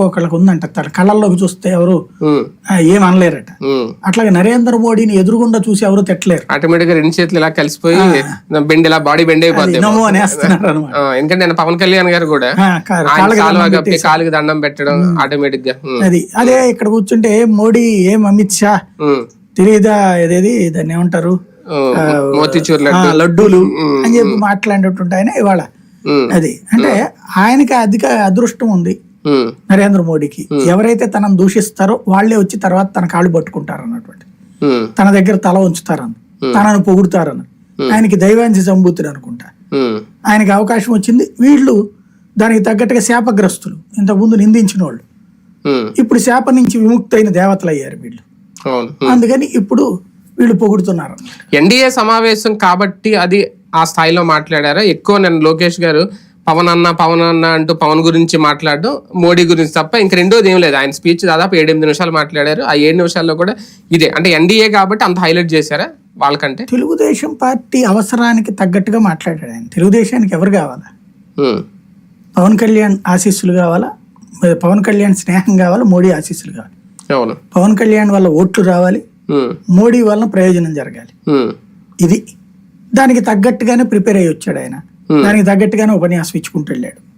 ఎవరికో ఒకళ్ళకి ఉందంట. తన కళ్ళల్లోకి చూస్తే ఎవరు? ఏం అనలేరట. అట్లాగే నరేంద్ర మోడీని ఎదురుగుండా చూసి ఎవరు తిట్టలేరు. ఆటోమేటిక్గా రెండు చేతులు ఇలా కలిసిపోయి బెండ్ ఇలా బాడీ బెండ్ అయిపోద్ది. నమో అనేస్తున్నారు అనమాట ఎందుకంటే నేను పవన్ కళ్యాణ్ గారు కూడా కాలుకి దండం పెట్టడం ఆటోమేటిక్గా అది అదే ఇక్కడ కూర్చుంటే మోడీ ఏం అమిత్ షా? తెలియదా ఏదేది? దాన్ని ఏమంటారు? మోతీచూర్ లడ్డూలు. అని చెప్పి మాట్లాడేటువంటి ఆయన ఇవాళ. అది అంటే ఆయనకి అధిక అదృష్టం ఉంది. నరేంద్ర మోడీకి. ఎవరైతే తనను దూషిస్తారో వాళ్ళే వచ్చి తర్వాత తన కాళ్ళు పట్టుకుంటారు అన్నటువంటి. తన దగ్గర తల ఉంచుతారని. తనను పొగుడుతారని. ఆయనకి దైవాంశ సంభూతుడు అనుకుంటా. ఆయనకి అవకాశం వచ్చింది. వీళ్ళు దానికి తగ్గట్టుగా శాపగ్రస్తులు. ఇంతకుముందు నిందించిన వాళ్ళు ఇప్పుడు శాప నుంచి విముక్తైన దేవతలు అయ్యారు వీళ్ళు. అందుకని ఇప్పుడు వీళ్ళు పొగుడుతున్నారు ఎన్డీఏ సమావేశం కాబట్టి అది ఆ స్థాయిలో మాట్లాడారా? ఎక్కువ నేను లోకేష్ గారు పవన్ అన్న పవన్ అన్న అంటూ పవన్ గురించి మాట్లాడడం మోడీ గురించి తప్ప ఇంక రెండోది ఏం లేదు. ఆయన స్పీచ్ దాదాపు ఏడెనిమిది నిమిషాలు మాట్లాడారు. ఆ ఏడు నిమిషాల్లో కూడా ఇదే. అంటే ఎన్డీఏ కాబట్టి అంత హైలైట్ చేశారా వాళ్ళకంటే? తెలుగుదేశం పార్టీ అవసరానికి తగ్గట్టుగా మాట్లాడాడు ఆయన. తెలుగుదేశానికి ఎవరు కావాలా? పవన్ కళ్యాణ్ ఆశీస్సులు కావాలా? పవన్ కళ్యాణ్ స్నేహం కావాలా? మోడీ ఆశీస్సులు కావాలి. అవును. పవన్ కళ్యాణ్ వల్ల ఓట్లు రావాలి. మోడీ వలన ప్రయోజనం జరగాలి. ఇది దానికి తగ్గట్టుగానే ప్రిపేర్ అయ్యి వచ్చాడు ఆయన. దానికి తగ్గట్టుగానే ఉపన్యాసం ఇచ్చుకుంటూ వెళ్ళాడు.